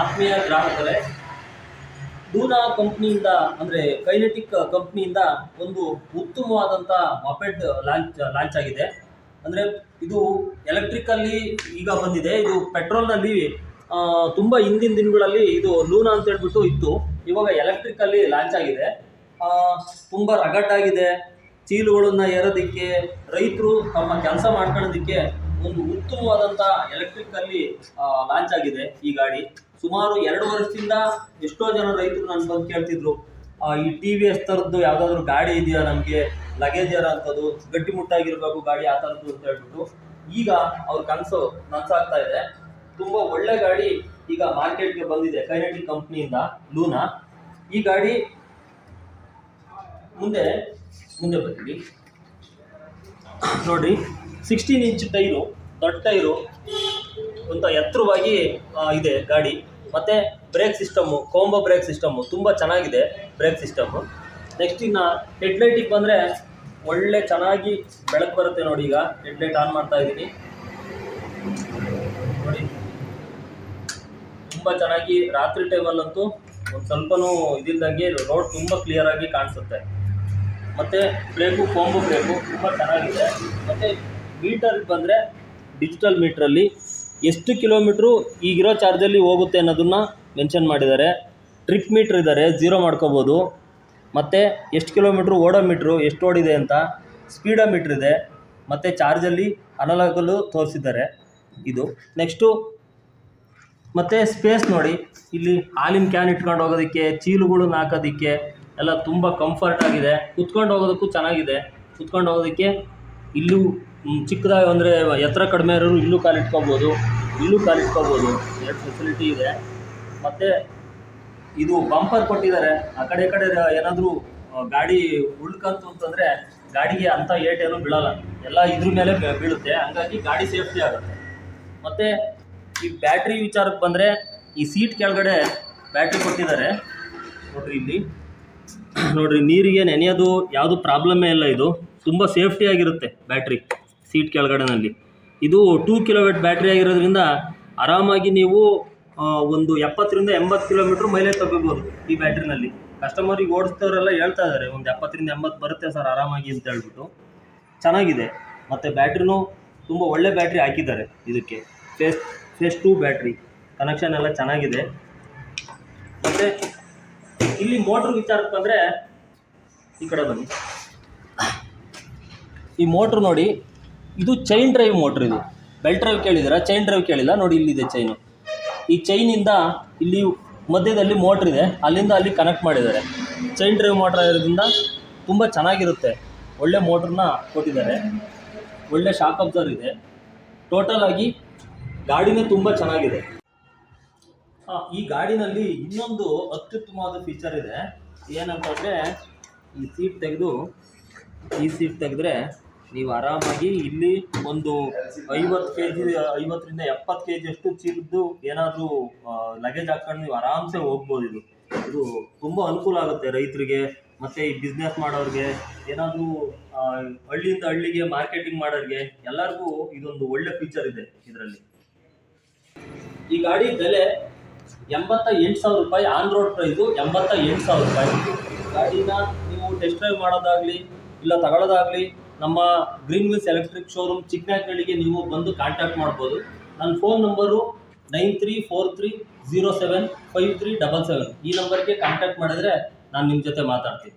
ಆತ್ಮೀಯ ಗ್ರಾಹಕರೇ ಲೂನಾ ಕಂಪ್ನಿಯಿಂದ ಅಂದರೆ ಕೈನೆಟಿಕ್ ಕಂಪ್ನಿಯಿಂದ ಒಂದು ಉತ್ತಮವಾದಂಥ ಮೊಪೆಡ್ ಲಾಂಚ್ ಲಾಂಚ್ ಆಗಿದೆ. ಅಂದರೆ ಇದು ಎಲೆಕ್ಟ್ರಿಕಲ್ಲಿ ಈಗ ಬಂದಿದೆ. ಇದು ಪೆಟ್ರೋಲ್ನಲ್ಲಿ ತುಂಬ ಹಿಂದಿನ ದಿನಗಳಲ್ಲಿ ಇದು ಲೂನಾ ಅಂತ ಹೇಳ್ಬಿಟ್ಟು ಇತ್ತು. ಇವಾಗ ಎಲೆಕ್ಟ್ರಿಕಲ್ಲಿ ಲಾಂಚ್ ಆಗಿದೆ. ತುಂಬ ರಗಟ್ಟಾಗಿದೆ ಚೀಲುಗಳನ್ನು ಏರೋದಕ್ಕೆ, ರೈತರು ತಮ್ಮ ಕೆಲಸ ಮಾಡ್ಕೊಳ್ಳೋದಕ್ಕೆ ಒಂದು ಉತ್ತಮವಾದಂಥ ಎಲೆಕ್ಟ್ರಿಕಲ್ಲಿ ಲಾಂಚ್ ಆಗಿದೆ ಈ ಗಾಡಿ. ಸುಮಾರು ಎರಡು ವರ್ಷದಿಂದ ಎಷ್ಟೋ ಜನ ರೈತರು ನಾನು ಬಂದು ಕೇಳ್ತಿದ್ರು ಈ ಟಿ ವಿ ಎಸ್ ಥರದ್ದು ಯಾವುದಾದ್ರೂ ಗಾಡಿ ಇದೆಯಾ ನಮಗೆ ಲಗೇಜ್ ಏರೋ ಅಂಥದ್ದು ಗಟ್ಟಿಮುಟ್ಟಾಗಿರ್ಬೇಕು ಗಾಡಿ ಆ ಥರದ್ದು ಅಂತ ಹೇಳ್ಬಿಟ್ಟು ಈಗ ಅವ್ರ ಕನಸು ನನಸಾಗ್ತಾ ಇದೆ. ತುಂಬ ಒಳ್ಳೆ ಗಾಡಿ ಈಗ ಮಾರ್ಕೆಟ್ಗೆ ಬಂದಿದೆ ಕೈನೆಟಿಕ್ ಕಂಪ್ನಿಯಿಂದ, ಲೂನಾ. ಈ ಗಾಡಿ ಮುಂದೆ ಮುಂದೆ ಬರ್ತೀವಿ ನೋಡ್ರಿ ಸಿಕ್ಸ್ಟೀನ್ ಇಂಚ್ ಟೈರು, ದೊಡ್ಡ ಟೈರು, ಅಂತ ಎತ್ತರವಾಗಿ ಇದೆ ಗಾಡಿ. ಮತ್ತು brake system combo brake system ತುಂಬ ಚೆನ್ನಾಗಿದೆ ಬ್ರೇಕ್ ಸಿಸ್ಟಮ್ಮು ನೆಕ್ಸ್ಟ್ ಇನ್ನು ಹೆಡ್ಲೈಟಿಗೆ ಬಂದರೆ ಒಳ್ಳೆ ಚೆನ್ನಾಗಿ ಬೆಳಕು ಬರುತ್ತೆ ನೋಡಿ ಈಗ. ಹೆಡ್ಲೈಟ್ ಆನ್ ಮಾಡ್ತಾ ಇದ್ದೀನಿ. ನೋಡಿ. ತುಂಬ ಚೆನ್ನಾಗಿ ರಾತ್ರಿ ಟೈಮಲ್ಲಂತೂ ಒಂದು ಸ್ವಲ್ಪನೂ ಇದಿಲ್ದಂಗೆ ರೋಡ್ ತುಂಬ ಕ್ಲಿಯರಾಗಿ ಕಾಣಿಸುತ್ತೆ. ಮತ್ತು ಬ್ರೇಕು ಕೋಂಬು ಬ್ರೇಕು ತುಂಬ ಚೆನ್ನಾಗಿದೆ. ಮತ್ತು ಮೀಟರ್ಗೆ ಬಂದರೆ ಡಿಜಿಟಲ್ ಮೀಟ್ರಲ್ಲಿ ಎಷ್ಟು ಕಿಲೋಮೀಟ್ರು ಈಗಿರೋ ಚಾರ್ಜಲ್ಲಿ ಹೋಗುತ್ತೆ ಅನ್ನೋದನ್ನು ಮೆನ್ಷನ್ ಮಾಡಿದ್ದಾರೆ. ಟ್ರಿಪ್ ಮೀಟ್ರ್ ಇದ್ದಾರೆ ಝೀರೋ ಮಾಡ್ಕೋಬೋದು. ಮತ್ತು ಎಷ್ಟು ಕಿಲೋಮೀಟ್ರು ಓಡೋ ಮೀಟ್ರು, ಎಷ್ಟು ಓಡಿದೆ ಅಂತ ಸ್ಪೀಡೋ ಮೀಟ್ರ್ ಇದೆ. ಮತ್ತು ಚಾರ್ಜಲ್ಲಿ ಅನಲಾಗಲು ತೋರಿಸಿದ್ದಾರೆ ಇದು. ನೆಕ್ಸ್ಟು ಮತ್ತು ಸ್ಪೇಸ್ ನೋಡಿ. ಇಲ್ಲಿ ಹಾಲಿನ ಕ್ಯಾನ್ ಇಟ್ಕೊಂಡು ಹೋಗೋದಕ್ಕೆ ಚೀಲುಗಳನ್ನ ಹಾಕೋದಕ್ಕೆ ಎಲ್ಲ ತುಂಬ ಕಂಫರ್ಟ್ ಆಗಿದೆ. ಕುತ್ಕೊಂಡು ಹೋಗೋದಕ್ಕೂ ಚೆನ್ನಾಗಿದೆ. ಕುತ್ಕೊಂಡು ಹೋಗೋದಕ್ಕೆ ಇಲ್ಲೂ ಚಿಕ್ಕದಾಗಿ ಅಂದರೆ ಎತ್ತರ ಕಡಿಮೆ ಇರೋರು ಇಲ್ಲೂ ಕಾಲಿಟ್ಕೋಬೋದು ಇಲ್ಲೂ ಕಾಲು ಇಟ್ಕೋಬೋದು, ಎರಡು ಫೆಸಿಲಿಟಿ ಇದೆ. ಮತ್ತು ಇದು ಬಂಪರ್ ಕೊಟ್ಟಿದ್ದಾರೆ. ಆ ಕಡೆ ಕಡೆ ಏನಾದರೂ ಗಾಡಿ ಉಳ್ಕಂತು ಅಂತಂದರೆ ಗಾಡಿಗೆ ಅಂಥ ಏಟ್ ಏನೂ ಬೀಳಲ್ಲ. ಎಲ್ಲ ಇದ್ರ ಮೇಲೆ ಬೀಳುತ್ತೆ. ಹಂಗಾಗಿ ಗಾಡಿ ಸೇಫ್ಟಿ ಆಗುತ್ತೆ. ಮತ್ತು ಈ ಬ್ಯಾಟ್ರಿ ವಿಚಾರಕ್ಕೆ ಬಂದರೆ ಈ ಸೀಟ್ ಕೆಳಗಡೆ ಬ್ಯಾಟ್ರಿ ಕೊಟ್ಟಿದ್ದಾರೆ. ನೋಡ್ರಿ ಇಲ್ಲಿ. ನೋಡ್ರಿ, ನೀರಿಗೆ ನೆನೆಯೋದು ಯಾವುದು ಪ್ರಾಬ್ಲಮ್ಮೇ ಇಲ್ಲ ಇದು. ತುಂಬ ಸೇಫ್ಟಿಯಾಗಿರುತ್ತೆ ಬ್ಯಾಟ್ರಿ ಸೀಟ್ ಕೆಳಗಡೆನಲ್ಲಿ. ಇದು ಟೂ ಕಿಲೋವೇಟ್ ಬ್ಯಾಟ್ರಿ ಆಗಿರೋದ್ರಿಂದ ಆರಾಮಾಗಿ ನೀವು ಒಂದು ಎಪ್ಪತ್ತರಿಂದ ಎಂಬತ್ತು ಕಿಲೋಮೀಟ್ರ್ ಮೈಲೇಜ್ ತಗೋಬೋದು ಈ ಬ್ಯಾಟ್ರಿನಲ್ಲಿ ಕಸ್ಟಮರಿಗೆ ಓಡಿಸ್ತವರೆಲ್ಲ ಹೇಳ್ತಾ ಇದ್ದಾರೆ ಒಂದು ಎಪ್ಪತ್ತರಿಂದ ಎಂಬತ್ತು ಬರುತ್ತೆ ಸರ್, ಆರಾಮಾಗಿ ಅಂತ ಹೇಳ್ಬಿಟ್ಟು. ಚೆನ್ನಾಗಿದೆ. ಮತ್ತು ಬ್ಯಾಟ್ರಿನೂ ತುಂಬ ಒಳ್ಳೆ ಬ್ಯಾಟ್ರಿ ಹಾಕಿದ್ದಾರೆ ಇದಕ್ಕೆ. Phase phase two battery connection ಎಲ್ಲ ಚೆನ್ನಾಗಿದೆ. ಮತ್ತು ಇಲ್ಲಿ ಮೋಟ್ರ್ ವಿಚಾರಕ್ಕೆ ಬಂದರೆ ಈ ಕಡೆ ಬನ್ನಿ. ಈ ಮೋಟ್ರ್ ನೋಡಿ ಇದು ಚೈನ್ ಡ್ರೈವ್ ಮೋಟ್ರ್ ಇದು. ಬೆಲ್ಟ್ ಡ್ರೈವ್ ಕೇಳಿದ್ದೀರಾ? ಚೈನ್ ಡ್ರೈವ್ ಕೇಳಿಲ್ಲ. ನೋಡಿ ಇಲ್ಲಿದೆ ಚೈನು ಈ ಚೈನಿಂದ ಇಲ್ಲಿ ಮಧ್ಯದಲ್ಲಿ ಮೋಟ್ರ್ ಇದೆ. ಅಲ್ಲಿಂದ ಅಲ್ಲಿ ಕನೆಕ್ಟ್ ಮಾಡಿದ್ದಾರೆ. ಚೈನ್ ಡ್ರೈವ್ ಮೋಟ್ರ್ ಆಗಿರೋದ್ರಿಂದ ತುಂಬ ಚೆನ್ನಾಗಿರುತ್ತೆ. ಒಳ್ಳೆ ಮೋಟ್ರನ್ನ ಕೊಟ್ಟಿದ್ದಾರೆ. ಒಳ್ಳೆ ಶಾಕ್ ಅಬ್ಸರ್ ಇದೆ. ಟೋಟಲ್ ಆಗಿ ಗಾಡಿನೇ ತುಂಬ ಚೆನ್ನಾಗಿದೆ. ಈ ಗಾಡಿನಲ್ಲಿ ಇನ್ನೊಂದು ಅತ್ಯುತ್ತಮವಾದ ಫೀಚರ್ ಇದೆ. ಏನಂತಂದರೆ ಈ ಸೀಟ್ ತೆಗೆದು, ಈ ಸೀಟ್ ತೆಗೆದ್ರೆ ನೀವು ಆರಾಮಾಗಿ ಇಲ್ಲಿ ಒಂದು ಐವತ್ತು ಕೆ ಜಿ ಐವತ್ತರಿಂದ ಎಪ್ಪತ್ತು ಕೆ ಜಿಯಷ್ಟು ಚೀಲದ್ದು ಏನಾದರೂ ಲಗೇಜ್ ಹಾಕ್ಕೊಂಡು ನೀವು ಆರಾಮ್ಸೆ ಹೋಗ್ಬೋದು ಇದು. ಇದು ತುಂಬ ಅನುಕೂಲ ಆಗುತ್ತೆ ರೈತರಿಗೆ, ಮತ್ತು ಈ ಬಿಸ್ನೆಸ್ ಮಾಡೋರಿಗೆ, ಏನಾದರೂ ಹಳ್ಳಿಯಿಂದ ಹಳ್ಳಿಗೆ ಮಾರ್ಕೆಟಿಂಗ್ ಮಾಡೋರಿಗೆ, ಎಲ್ಲರಿಗೂ ಇದೊಂದು ಒಳ್ಳೆ ಫೀಚರ್ ಇದೆ ಇದರಲ್ಲಿ. ಈ ಗಾಡಿ ಬೆಲೆ ಎಂಬತ್ತ ಎಂಟು ಸಾವಿರ ರೂಪಾಯಿ ಆನ್ ರೋಡ್ ಪ್ರೈಸು ಎಂಬತ್ತ ಎಂಟು ಸಾವಿರ ರೂಪಾಯಿ. ಗಾಡಿನ ನೀವು ಟೆಸ್ಟ್ ಡ್ರೈವ್ ಮಾಡೋದಾಗಲಿ, ಇಲ್ಲ ತಗೊಳ್ಳೋದಾಗಲಿ ನಮ್ಮ ಗ್ರೀನ್ ವಿಲ್ಸ್ ಎಲೆಕ್ಟ್ರಿಕ್ ಶೋರೂಮ್ ಚಿಕ್ಕನಾಗ್ನಳ್ಳಿಗೆ ನೀವು ಬಂದು ಕಾಂಟ್ಯಾಕ್ಟ್ ಮಾಡ್ಬೋದು. ನನ್ನ phone number nine three four three zero seven five three double seven ಈ ನಂಬರ್ಗೆ ಕಾಂಟ್ಯಾಕ್ಟ್ ಮಾಡಿದ್ರೆ ನಾನು ನಿಮ್ಮ ಜೊತೆ ಮಾತಾಡ್ತೀನಿ.